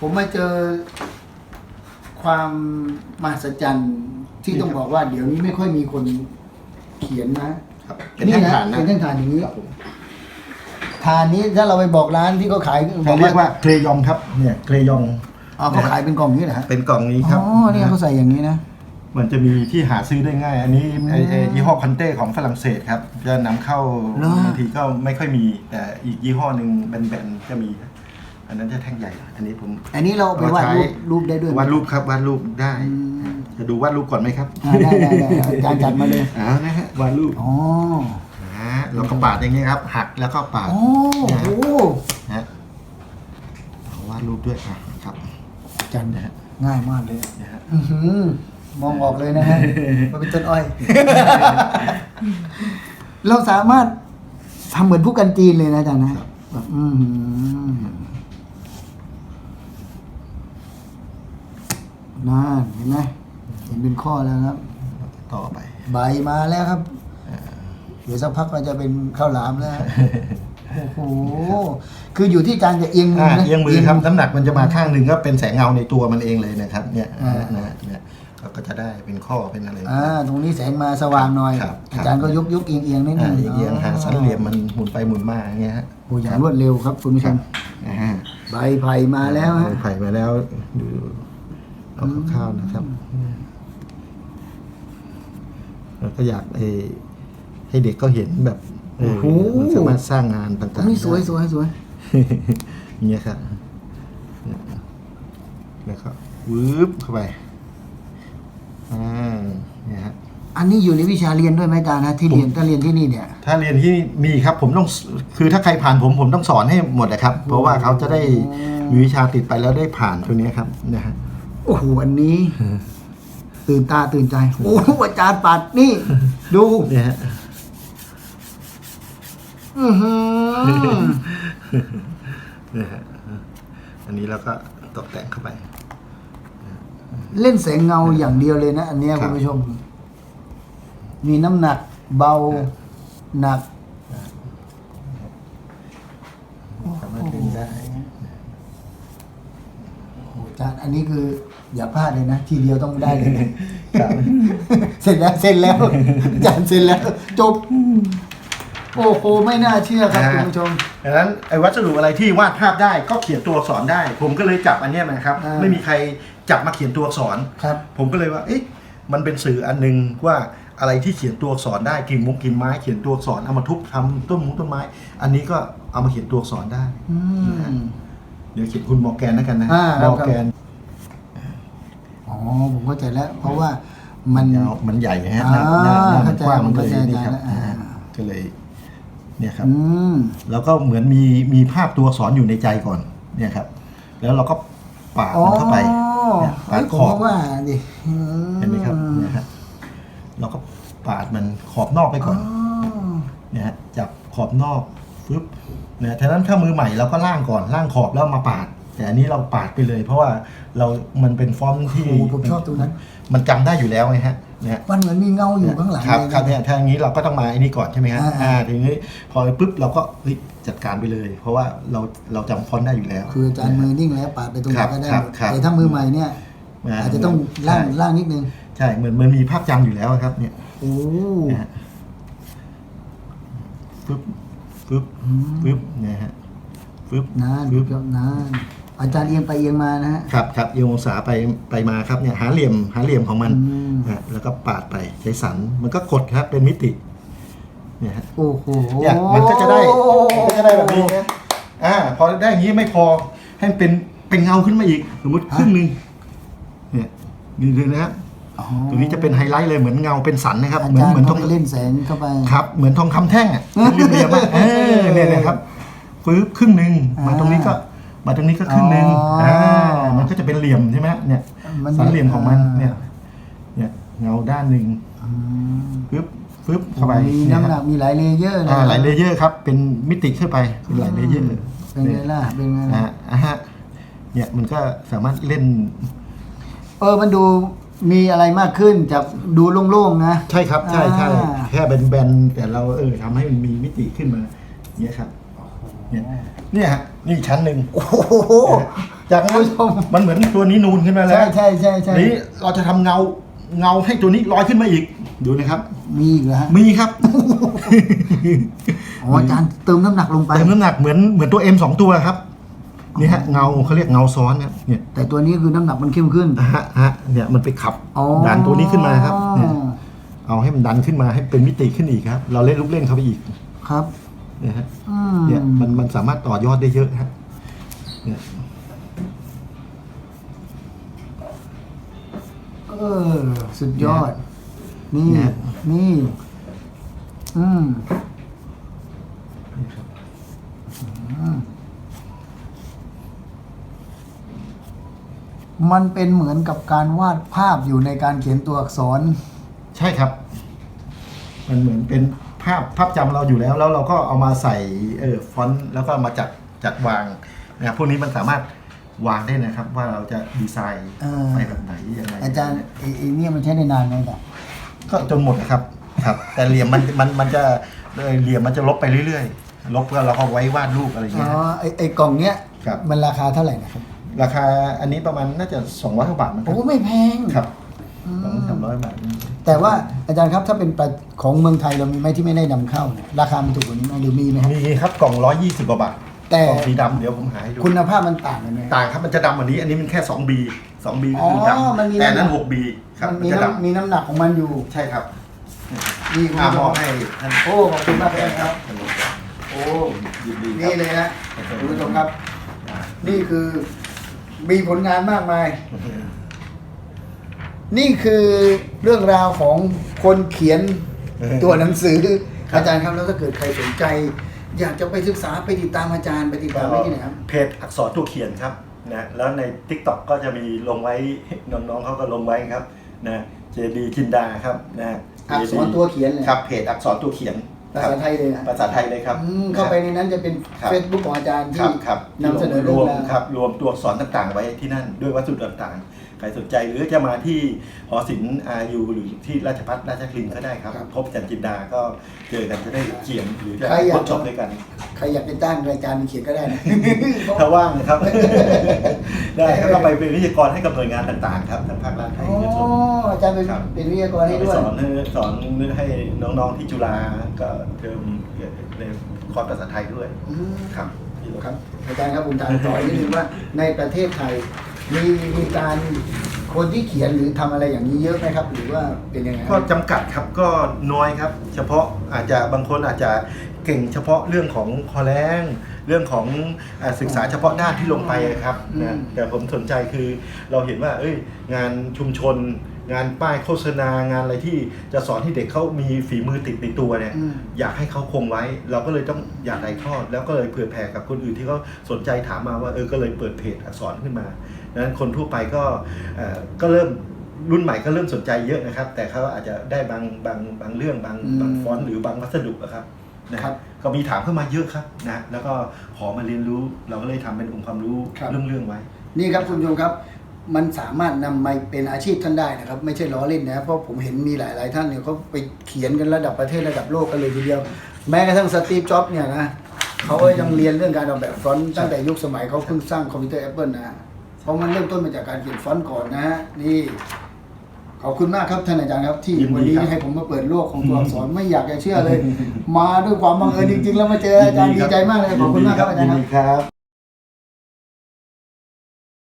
ผมมาเจอความมหัศจรรย์ที่ต้องบอกว่าเดี๋ยวนี้ไม่ค่อยมีคนเขียนนะครับเป็นแท่งฐานนะเป็นแท่งฐานอย่างนี้ครับผมฐานนี้ถ้าเราไปบอกร้านที่เขาขายเขาเรียกว่าเครยองครับเนี่ยเครยองอ๋อเขาขายเป็นกล่องนี้เหรอฮะเป็นกล่องนี้ครับอ๋อเนี่ยเขาใส่อย่างนี้นะมันจะมีที่หาซื้อได้ง่าย อันนี้ไอ้ไอ้ยี่ห้อคอนเต้ของฝรั่งเศสครับจะนำเข้าเหรอบางทีก็ไม่ค่อยมี แต่อีกยี่ห้อหนึ่งแบนๆก็มีอั นนั้นจะแท่งใหญ่อันนี้ผมอันนี้เราเอาไปวาดรูปรูปได้ด้วยไหมวาดรูปครับวาดรูปได้อืมจะดูวาดรูปก่อนไหมครับอ่าได้ได้ได้อาจารย์จัดมาเลยอ่านะฮะวาดรูปอ๋อนะฮะแล้วก็ปาดอย่างนี้ครับ หักแล้วก็ปาดโอ้โหนะฮะเอาวาดรูปด้วยอะครับอาจารย์ง่ายมากเลยนะฮะ อื้อหือมองออกเลยนะฮะว่าเป็นต้นอ้อย เราสามารถทำเหมือนผู้กันจีนเลยนะอาจารย์นะแบบอืม นั่นเห็นไหมเห็นเป็นข้อแล้วครับ ต่อไป ใบมาแล้วครับ เดี๋ยวสักพักมันจะเป็นข้าวหลามแล้ว โอ้โห คืออยู่ที่การจะเอียงมืออ่านะเอียงมือครับน้ำหนักมันจะมาข้างหนึ่งก็เป็นแสงเงาในตัวมันเองเลยนะครับ เนี่ยอ่านะฮะเนี่ยเราก็จะได้เป็นข้อเป็นอะไรอ่าตรงนี้แสงมาสว่างหน่อยครับอาจารย์ก็ยกยกเอียงเอียงนิดนึอ่างเอียงๆหาสันเหลี่ยมมันหมุนไปหมุนมาอย่างเงี้ยฮะโอ้ยอย่างรวดเร็วครับคุณผู้ชมอ่าใบไผ่มาแล้วฮะไผ่มาแล้วดู เอาคร่าวๆนะครับเราก็อยากให้ให้เด็กก็เห็นแบบเออโอ้โหมันสามารถสร้างงานต่างๆนี่สวยสได้วยสวยอย่างเงี้ยครับเนี่ยแล้วก็วืบเข้าไปอ่าเนี่ยฮะอันนี้อยู่ในวิชาเรียนด้วยไหมอาจารย์นะที่เรียนถ้าเรียนที่นี่เนี่ย ถ้าเรียนที่มีครับผมต้องคือถ้าใครผ่านผมผมต้องสอนให้หมดนะครับ เพราะว่าเขาจะได้มีวิชาติดไปแล้วได้ผ่านตัวเนี้ยครับนะฮะ โอ้โหอันนี้ ตื่นตาตื่นใจ โอ้โหอาจารย์ปัดนี่ ดู เนี่ยฮะอื้อหือเนี่ยฮะอันนี้เราก็ตกแต่งเข้าไป เล่นแสงเงาอย่างเดียวเลยนะ อันเนี้ยครัคุบณผู้ชม มีน้ำหนักเบาหนัก สามารถเล่นได้ อาจารย์อันนี้คืออย่าพลาดเลยนะ ทีเดียวต้องได้เลยนะครับ เสร็จแล้วเสร็จแล้วอาจารย์เสร็จแล้ว จบ โอ้โหไม่น่าเชื่อครับอ่าคุณผู้ชม ดังนั้นไอ้วัสดุอะไรที่วาดภาพได้ก็เขียนตัวอักษรได้ ผมก็เลยจับอันเนี้ยมาครับ อ่า ไม่มีใครจับมาเขียนตัวอักษร ครับ ผมก็เลยว่า เอ๊ะ มันเป็นสื่ออันหนึงว่าอะไรที่เขียนตัวอักษรได้กิ่งมุกกิ่งไม้เขียนตัวอักษรเอามาทุบทำต้นมุกต้นไม้ อันนี้ก็เอามาเขียนตัวอักษรได้ อืม เดี๋ยวเขียนคุณมอร์แกนแล้วกันนะอ่ามครับอร์แกน อ๋อผมเข้าใจแล้ว เพราะว่ามันยาวมันใหญ่นะฮะหอ่าน้าหน้าหน้ามันกว้างมันก็เข้าเลใจยนี่ครับเข้าใจอ่าอ่าก็เลย เนี่ยครับอืมแล้วก็เหมือนมีมีภาพตัวอักษรอยู่ในใจก่อน เนี่ยครับ แล้วเราก็ปาดมันเข้าไปเนี่ยปาเฮ้ดยผขมอบว่าดิเห็นไหมครับเนี่ยฮะเราก็ปาดมันขอบนอกไปก่อนอ๋อเนี่ยฮะจับขอบนอกฟึบเนี่ยฉะนั้นถ้ามือใหม่เราก็ล่างก่อนล่างขอบแล้วมาปาด แต่อันนี้เราปาดไปเลย เพราะว่าเรามันเป็นฟอนต์ที่โอ้โหผมชอบตรงนั้น มันจำได้อยู่แล้วไงฮะเนี่ย มันเหมือนมีเงาอยู่ข้างหลังครับเลย ครับเนี่ยถ้าอย่างนี้เราก็ต้องมาไอ้นี่ก่อนใช่ไหมฮะอ่า อ่าทีนี้พอปุ๊บเราก็เฮ้ยจัดการไปเลย เพราะว่าเราเราจำฟอนต์ได้อยู่แล้ว คืออาจารย์มือนิ่งแล้วปาดไปตรงไหนก็ได้ครับหมดครับ แต่ถ้ามือใหม่เนี่ยาอาจจะต้องล่างใช่ล่างนิดนึงใช่เหมือนมันมีภาพจำอยู่แล้วครับ เนี่ยโอ้นะฮะฟึบฟึบฟึบเนี่ยฮะฟึบนานฟึบครับนาน อาจารย์เอียงไปเอียงมานะฮะ ครับครับเอียงองศาไปไปมาครับเนี่ยหาเหลี่ยมหาเหลี่ยมของมันอืม นะแล้วก็ปาดไปใช้สันมันก็กดครับเป็นมิติเนี่ยฮะ โอ้โหเนี่ยมันก็จะได้มันก็จะได้แบบนี้นะอ่าพอได้อย่างนี้ไม่พอให้มันเป็นเป็นเงาขึ้นมาอีก สมมติครึ่งหนึ่งเนี่ยนี่เลยนะครับอ๋อตรงนี้จะเป็นไฮไลท์เลยเหมือนเงาเป็นสันนะครับ อาเหมือนจารย์เหมือนทเขาองไปเล่นแสงเข้าไป ครับเหมือนทองคำแท่งอะเป็นเหลี่ยมๆอะเออเนี่ยนะครับฟื้บครึ่งหนึ่งมาตรงนี้ก็ มาตรงนี้ก็ครึ่งหนึ่งอ๋ออ่อ่ามันก็จะเป็นเหลี่ยมใช่ไหมเนี่ยมันสันเหลี่ยมของมันอ่าเนี่ยเนี่ยเงาด้านหนึ่งอืมฟึบฟึบเข้าไปมีเยน้ำหคนัรับกมีหลายเลเยอร์นะอ่าหลายเลเยอร์ครับเป็นมิติขึ้นไปเป็นหลายเลเยอร์ เป็นไงล่ะเป็นไงอ่าล่ะ อ่าฮะเนี่ยมันก็สามารถเล่นเออ มันดูมีอะไรมากขึ้นจากดูโล่งๆนะ ใช่ครับใช่ใช่อ่า แค่แบนๆแต่เราเออทำให้มันมีมิติขึ้นมาเนี่ยครับ เนี่ยเนี่ยฮะนี่อีกชั้นหนึ่งโอ้โหจากนั้นคุณผู้ชมมันเหมือนตัวนี้นูนขึ้นมาแล้วใช่ใช่ใช่ใช่นี้เราจะทำเงาเงาให้ตัวนี้ลอยขึ้นมาอีกดูนะครับ มีอีกเหรอฮะมีครับอ๋ออาจารย์เติมน้ำหนักลงไปเติมน้ำหนักเหมือนเหมือนตัว M สองตัวครับนี่ฮะเงาเขาเรียกเงาซ้อนครับเนี่ยแต่ตัวนี้คือน้ำหนักมันเข้มขึ้นฮะฮะเนี่ยมันไปขับอ๋อดันตัวนี้ขึ้นมาครับเนี่ยเอาให้มันดันขึ้นมาให้เป็นมิติขึ้นอีกครับ เราเล่นลูกเล่นเข้าไปอีกครับ เนี่ยฮะอืมเนี่ยมันมันสามารถต่อยอดได้เยอะครับเนี่ยเออ สุดยอด นี่นี่ อืมนี่ครับมันเป็นเหมือนกับการวาดภาพอยู่ในการเขียนตัวอักษร ใช่ครับ มันเหมือนเป็น ภาพภาพจำเราอยู่แล้ว แล้วเราก็เอามาใส่เออฟอนต์แล้วก็มาจัดจัดวางนะครับพวกนี้มันสามารถวางได้นะครับ ว่าเราจะดีไซน์เออ ไปแบบไหนยังไงอาจารย์ไอ้ไอ้เนี่ยมันใช้ได้นานไหมจ๊ะก็จนหมดนะครับครับ แต่เหลี่ยมมันมันมันจะเอ่อเหลี่ยมมันจะลบไปเรื่อยๆ ลบเพื่อเราก็ไว้วาดรูปอะไรอย่างอ๋เงี้อย ไอ้ไอ้กล่องเนี้ยครับ มันราคาเท่าไหร่นะครับราคาอันนี้ประมาณน่าจะ200กว่าบาทมั้งครัโอ้บ ไม่แพงครับอืม สองสามร้อยบาทแต่ว่าอาจารย์ครับถ้าเป็นประของเมืองไทยเรามีไหมที่ไม่ได้นำเข้าเนี่ยราคามันถูกกว่านี้ไหมหรือมีไหมครับมีครับกล่อง120กว่าบาทแต่กล่องสีดำเดี๋ยวผมหาให้ดูคุณภาพมันต่างกันไหมต่างครับมันจะดำกว่านี้ อันนี้มันแค่ 2B 2B อ๋อคือดมันมีำแต่นั้นน้ำหนัก 6B ครับมันมันมีจะน้ำมีดำน้ำหนักของมันอยู่ใช่ครับนี่คุณอ่าผู้ชมอมบให้ท่านโอ้ขอบคุณมากครับ โอ้ยินดีคนี่รับเลยนะคุณผู้ชมครับ นี่คือมีผลงานมากมาย นี่คือเรื่องราวของคนเขียนตัวหนังสือครับอาจารย์ครับแล้วถ้าเกิดใครสนใจ อยากจะไปศึกษาไปติดตามอาจารย์ไปติดตามได้ที่ไหนครับเพจอักษรตัวเขียนครับนะแล้วใน t ิ k t o k ก็จะมีลงไว้น้องๆเขาก็ลงไว้ครับนะเจดีจินดาครับนะอักษรตัวเขียนเลยครับเพจอักษรตัวเขียนภาษาไทยเลยนะภาษาไทยเลยครับอืมเข้าไปในนั้นจะเป็นครับเฟซบุ๊กของอาจารย์ครัที่บครับนำเสนอรเรื่องวมราวครับรวมตัวอักษรต่างๆ ไว้ที่นั่นด้วยวัสดุต่างๆใค รสนใจหรือจะมาที่หอศิลป์อายุหรือที่ราชพัฒราชคลินก็ได้ครับครับ พบจันจินดาก็เจอกันจะได้เขียนหรือจะใครอยาก ทดสอบด้วยกัน ใครอยากจะจ้างรายการเขียนก็ได้นะ ถ้าว่างนะครับ ได้แล้วก็ไปเป็นวิทยากรให้กับหน่วยงานต่างๆครับทั้งภาครัฐภาคโอ้เอกชน อาจารย์เป็นครับ เป็นวิทยากรให้ด้วยสอนให้สอนให้น้องๆที่จุฬาก็เทอมในคอร์สภาษาไทยด้วยอืม ครับที่เราครับอาจารย์ครับผมถามต่อนิดนึงว่าในประเทศไทย มีมีการคนที่เขียนหรือทำอะไรอย่างนี้เยอะไหมครับ หรือว่าเป็นยังไงคก็รับจำกัดครับก็น้อยครับ เฉพาะอาจจะบางคนอาจจะเก่งเฉพาะเรื่องของคอแรงเรื่องของอาศึกษาเฉพาะด้านที่ลงไปครับนะแต่ผมสนใจคือเราเห็นว่า เอ้ย งานชุมชน งานป้ายโฆษณางานอะไรที่จะสอนให้เด็กเขามีฝีมือติดในตัวเนี่ย อืม อยากให้เขาคงไว้ เราก็เลยต้องอยากถ่ายทอด แล้วก็เลยเผื่อแผ่กับคนอื่นที่เขาสนใจถามมาว่าเออก็เลยเปิดเพจอักษรขึ้นมาดัง นั้นคนทั่วไปก็เอ่อก็เริ่มรุ่นใหม่ก็เริ่มสนใจเยอะนะครับ แต่เขาอาจจะได้บางบางบางเรื่องบางอืมบางฟอนต์หรือบางวัสดุอะครับนะครับก็มีถามเข้ามาเยอะครับนะแล้วก็ขอมาเรียนรู้เราก็เลยทำเป็นองค์ความรู้ครับเรื่องเรื่องๆไว้ นี่ครับคุณผู้ชมครับ มันสามารถนำมาเป็นอาชีพท่านได้นะครับ ไม่ใช่ล้อเล่นนะเพราะผมเห็นมีหลาย ๆ ท่านเนี่ยเขาไปเขียนกันระดับประเทศระดับโลกกันเลยทีเดียว แม้กระทั่งสตีฟจ็อบส์เนี่ยนะเขาก็ยังเรียนเรื่องการออกแบบฟอนต์ตั้งแต่ยุคสมัยเขาเพิ่งสร้างคอมพิวเตอร์แอปเปิลนะ เพราะมันเริ่มต้นมาจากการเขียนฟอนต์ก่อนนะฮะนี่ขอบคุณมากครับท่านอาจารย์ครับที่ยินดีวันนี้ครับให้ผมมาเปิดโลกของตัวอักษรไม่อยากจะเชื่อเลย มาด้วยความบังเอิญจริง ๆ แล้วมาเจออาจารย์ดีใจมากเลยขอบคุณมากครับอาจารย์ยินครับดีครับ